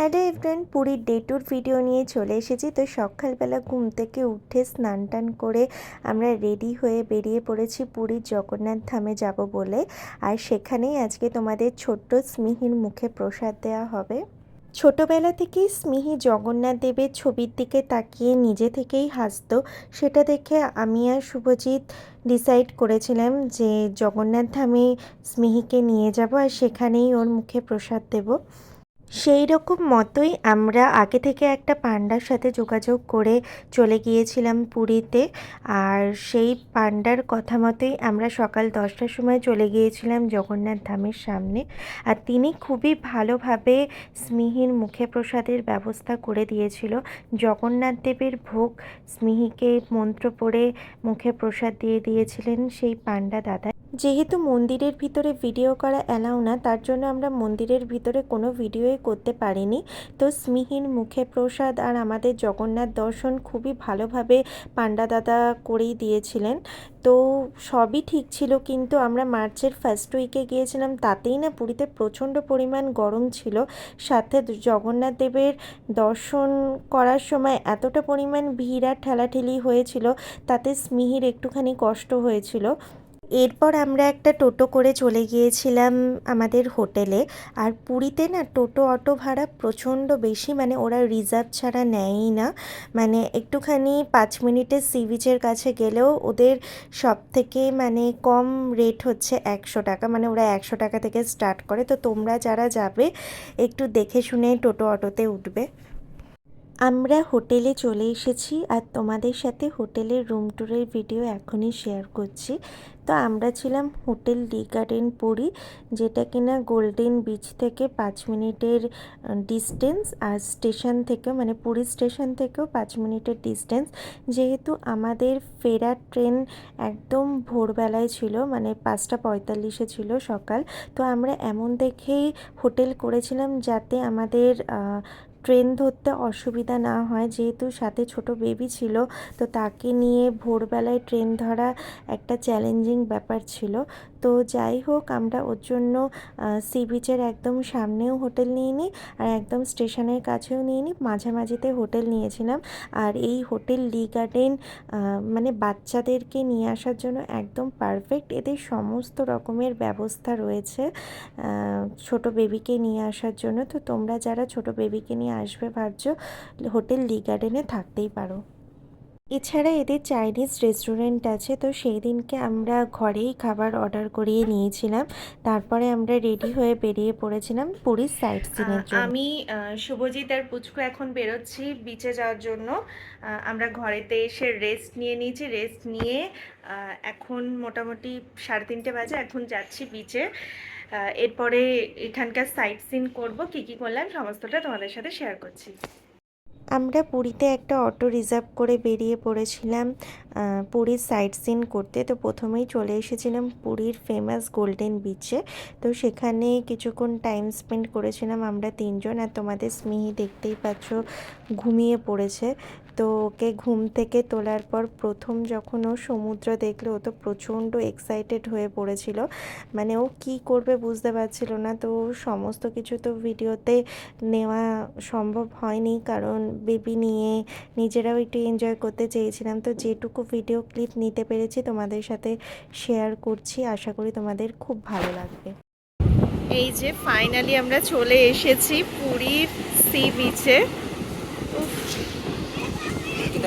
Hello everyone, পুরীর day tour video নিয়ে চলে এসেছি। তো সকালবেলা ঘুম থেকে উঠে স্নান টান করে আমরা রেডি হয়ে বেরিয়ে পড়েছি পুরীর জগন্নাথ ধামে যাব বলে। আর সেখানেই আজকে তোমাদের ছোট্ট স্মিহির মুখে প্রসাদ দেওয়া হবে। ছোটবেলা থেকেই স্মিহি জগন্নাথ দেবের ছবির দিকে তাকিয়ে নিজে থেকেই হাসতো। সেটা দেখে আমি আর শুভজিৎ ডিসাইড করেছিলাম যে জগন্নাথ ধামে স্মিহিকে নিয়ে যাব আর সেখানেই ওর মুখে প্রসাদ দেবো। সেই রকম মতোই আমরা আগে থেকে একটা পান্ডার সাথে যোগাযোগ করে চলে গিয়েছিলাম পুরীতে। আর সেই পান্ডার কথা মতোই আমরা সকাল দশটার সময় চলে গিয়েছিলাম জগন্নাথ ধামের সামনে। আর তিনি খুবই ভালোভাবে স্মিহির মুখে প্রসাদের ব্যবস্থা করে দিয়েছিল। জগন্নাথ দেবের ভোগ স্মিহিকে মন্ত্র পড়ে মুখে প্রসাদ দিয়ে দিয়েছিলেন সেই পান্ডা দাদা। যেহেতু মন্দিরের ভিতরে ভিডিও করা অ্যালাউ না, তার জন্য আমরা মন্দিরের ভিতরে কোনো ভিডিওই করতে পারিনি। তো স্মিহির মুখে প্রসাদ আর আমাদের জগন্নাথ দর্শন খুবই ভালোভাবে পান্ডা দাদা করেই দিয়েছিলেন। তো সবই ঠিক ছিল, কিন্তু আমরা মার্চের ফার্স্ট উইকে গিয়েছিলাম, তাতেই না পুরীতে প্রচণ্ড পরিমাণ গরম ছিল। সাথে জগন্নাথ দেবের দর্শন করার সময় এতটা পরিমাণ ভিড় আর ঠেলাঠেলি হয়েছিল, তাতে স্মিহির একটুখানি কষ্ট হয়েছিল। এরপর আমরা একটা টোটো করে চলে গিয়েছিলাম আমাদের হোটেলে। আর পুরীতে না টোটো অটো ভাড়া প্রচণ্ড বেশি মানে ওরা রিজার্ভ ছাড়া নেয়ই না। মানে একটুখানি পাঁচ মিনিটের সি বিচের কাছে গেলেও ওদের সব থেকে মানে কম রেট হচ্ছে একশো টাকা মানে ওরা একশো টাকা থেকে স্টার্ট করে। তো তোমরা যারা যাবে, একটু দেখে শুনে টোটো অটোতে উঠবে। আমরা হোটেলে চলে এসেছি আর তোমাদের সাথে হোটেলের রুম ট্যুরের ভিডিও এখনই শেয়ার করছি। তো আমরা ছিলাম হোটেল ডি গার্ডেন পুরী যেটা কিনা গোল্ডেন বিচ থেকে পাঁচ মিনিটের ডিস্টেন্স আর স্টেশন থেকেও মানে পুরী স্টেশন থেকেও পাঁচ মিনিটের ডিস্টেন্স যেহেতু আমাদের ফেরার ট্রেন একদম ভোরবেলায় ছিল মানে পাঁচটা পঁয়তাল্লিশে ছিল সকাল, তো আমরা এমন দেখেই হোটেল করেছিলাম যাতে আমাদের ট্রেন ধরতে অসুবিধা না হয়। যেহেতু সাথে ছোট বেবি ছিল, তো তাকে নিয়ে ভোরবেলায় ট্রেন ধরা একটা চ্যালেঞ্জিং ব্যাপার ছিল। তো যাই হোক, আমরা ওর জন্য সি বিচের একদম সামনেও হোটেল নিয়ে নিই আর একদম স্টেশনের কাছেও নিয়ে নিই মাঝামাঝিতে হোটেল নিয়েছিলাম। আর এই হোটেল লি গার্ডেন মানে বাচ্চাদেরকে নিয়ে আসার জন্য একদম পারফেক্ট এদের সমস্ত রকমের ব্যবস্থা রয়েছে ছোট বেবিকে নিয়ে আসার জন্য। তো তোমরা যারা ছোট বেবিকে নিয়ে আসবে ভাবছ? হোটেল লি গার্ডেনে থাকতেই পারো। এছাড়া এদের চাইনিজ রেস্টুরেন্ট আছে তো সেই দিনকে আমরা ঘরেই খাবার অর্ডার করিয়ে নিয়েছিলাম। তারপরে আমরা রেডি হয়ে বেরিয়ে পড়েছিলাম পুরীর সাইট সিনের জন্য। আমি শুভজিৎ আর পুচকু এখন বেরোচ্ছি বিচে যাওয়ার জন্য। আমরা ঘরেতে এসে রেস্ট নিয়ে নিয়েছি রেস্ট নিয়ে এখন মোটামুটি সাড়ে তিনটে বাজে এখন যাচ্ছি বিচে এরপরে এখানকার সাইট সিন করব কী কী করলাম সমস্তটা তোমাদের সাথে শেয়ার করছি। আমরা পুরীতে একটা অটো রিজার্ভ করে বেরিয়ে পড়েছিলাম পুরীর সাইট সিন করতে। তো প্রথমেই চলে এসেছিলাম পুরীর ফেমাস গোল্ডেন বিচে তো সেখানে কিছুক্ষণ টাইম স্পেন্ড করেছিলাম আমরা তিনজন। আর তোমাদের স্মিহি দেখতেই পাচ্ছ, ঘুমিয়ে পড়েছে। তো ওকে ঘুম থেকে তোলার পর প্রথম যখন ও সমুদ্র দেখল, ও তো প্রচণ্ড এক্সাইটেড হয়ে পড়েছিল। মানে ও কি করবে বুঝতে পারছিল না। তো সমস্ত কিছু তো ভিডিওতে নেওয়া সম্ভব হয়নি কারণ বেবি নিয়ে নিজেরাও একটু এনজয় করতে চেয়েছিলাম। তো যেটুকু ভিডিও ক্লিপ নিতে পেরেছি তোমাদের সাথে শেয়ার করছি। আশা করি তোমাদের খুব ভালো লাগবে। এই যে ফাইনালি আমরা চলে এসেছি পুরীর সি বিচে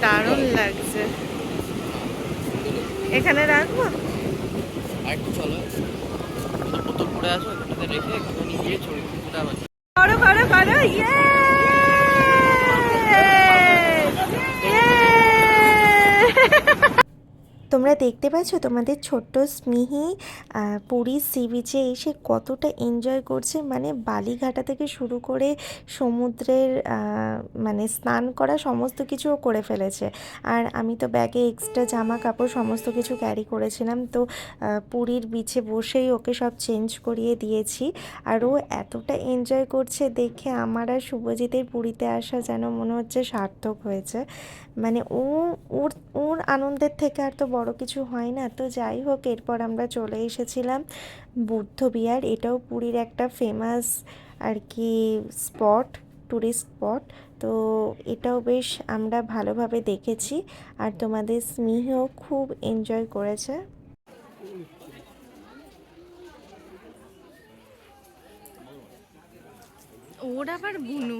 দারুণ লাগছে। এখানে রাখব? একটু চলো। বোতল পড়ে আসো রেখে একটু দিতে আবার করো করো করো ইয়ে! তোমরা দেখতে পাচ্ছ তোমাদের ছোট্ট স্মিহি পুরীর সি বিচে এসে কতটা এনজয় করছে। মানে বালিঘাটা থেকে শুরু করে সমুদ্রের মানে স্নান করা সমস্ত কিছু ও করে ফেলেছে। আর আমি তো ব্যাগে এক্সট্রা জামা কাপড় সমস্ত কিছু ক্যারি করেছিলাম। তো পুরীর বিচে বসেই ওকে সব চেঞ্জ করিয়ে দিয়েছি। আর ও এতটা এনজয় করছে দেখে আমার আর শুভজিতের পুরীতে আসা যেন মনে হচ্ছে সার্থক হয়েছে। মানে ও, ওর ওর আনন্দের থেকে আর তো বড় কিছু হয় না। তো যাই হোক, এরপর আমরা চলে এসেছিলাম বুদ্ধ বিহার। এটাও পুরীর একটা ফেমাস আর কি স্পট ট্যুরিস্ট স্পট তো এটাও বেশ আমরা ভালোভাবে দেখেছি। আর তোমাদের স্মিহিও খুব এনজয় করেছে। ওর আবার বুনু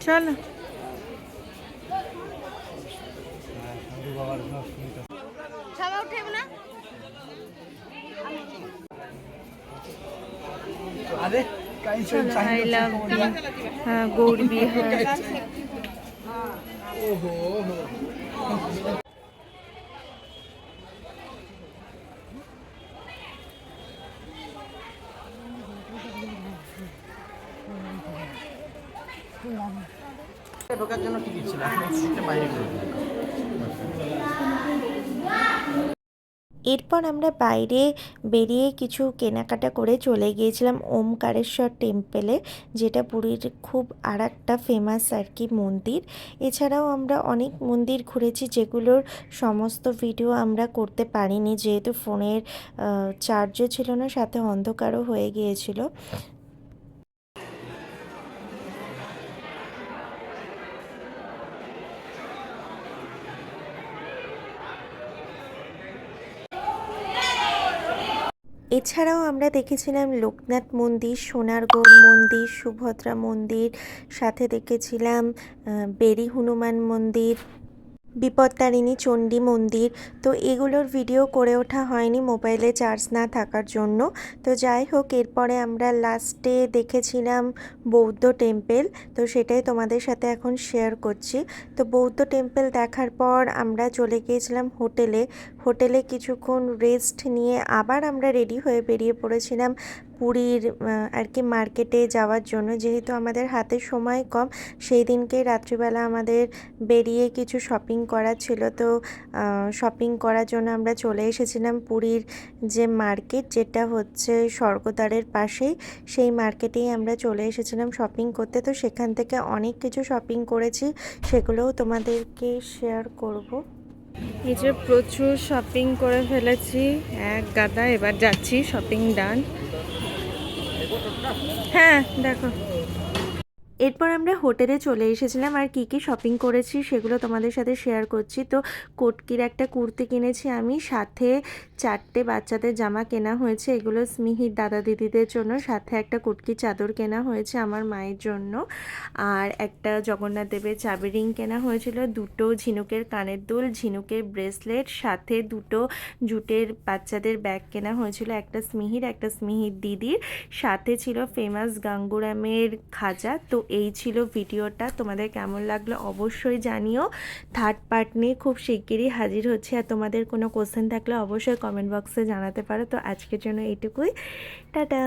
চলো। লাভ হ্যাঁ গৌর বিহার এরপর আমরা বাইরে বেরিয়ে কিছু কেনাকাটা করে চলে গিয়েছিলাম ওমকারেশ্বর টেম্পেলে, যেটা পুরীর খুব আর একটা ফেমাস আর কি মন্দির। এছাড়াও আমরা অনেক মন্দির ঘুরেছি যেগুলোর সমস্ত ভিডিও আমরা করতে পারিনি, যেহেতু ফোনের চার্জও ছিল না, সাথে অন্ধকারও হয়ে গিয়েছিল। এছাড়াও আমরা দেখেছিলাম লোকনাথ মন্দির সোনারগড় মন্দির সুভদ্রা মন্দির সাথে দেখেছিলাম বেরি হনুমান মন্দির বিপত্তারিণী, চণ্ডী মন্দির। তো এগুলোর ভিডিও করে ওঠা হয়নি, মোবাইলে চার্জ না থাকার জন্য। তো যাই হোক, এরপরে আমরা লাস্টে দেখেছিলাম বৌদ্ধ টেম্পেল তো সেটাই তোমাদের সাথে এখন শেয়ার করছি। তো বৌদ্ধ টেম্পেল দেখার পর আমরা চলে গিয়েছিলাম হোটেলে। হোটেলে কিছুক্ষণ রেস্ট নিয়ে আবার আমরা রেডি হয়ে বেরিয়ে পড়েছিলাম। পুরীর আর কি মার্কেটে যাওয়ার জন্য। যেহেতু আমাদের হাতে সময় কম, সেই দিনকেই রাত্রিবেলা আমাদের বেরিয়ে কিছু শপিং করার ছিল। তো শপিং করার জন্য আমরা চলে এসেছিলাম পুরীর যে মার্কেট, যেটা হচ্ছে স্বর্গদ্বারের পাশেই। সেই মার্কেটেই আমরা চলে এসেছিলাম শপিং করতে। তো, সেখান থেকে অনেক কিছু শপিং করেছি, সেগুলোও তোমাদেরকে শেয়ার করব। এই যে প্রচুর শপিং করে ফেলেছি, এক গাদা এবার যাচ্ছি শপিং ডান হ্যাঁ দেখো। এরপর আমরা হোটেলে চলে এসেছিলাম আর কি কি শপিং করেছি সেগুলো তোমাদের সাথে শেয়ার করছি। তো কোটকির একটা কুর্তি কিনেছি আমি, সাথে চারটে বাচ্চাদের জামা কেনা হয়েছে। এগুলো স্মিহির দাদা দিদিদের জন্য। সাথে একটা কুটকি চাদর কেনা হয়েছে আমার মায়ের জন্য। আর একটা জগন্নাথ দেবের চাবি রিং কেনা হয়েছিল। দুটো ঝিনুকের কানের দুল, ঝিনুকের ব্রেসলেট সাথে দুটো জুটের বাচ্চাদের ব্যাগ কেনা হয়েছিল। একটা স্মিহির একটা স্মিহির দিদির। সাথে ছিল ফেমাস গাঙ্গুরামের খাজা। তো এই ছিল ভিডিওটা। তোমাদের কেমন লাগল অবশ্যই জানিও। থার্ড পার্ট নিয়ে খুব শিগগিরই হাজির হচ্ছে। আর তোমাদের কোনো কোশ্চেন থাকলে অবশ্যই কমেন্ট বক্সে জানাতে পারো। তো আজকের জন্য এইটুকুই। টাটা!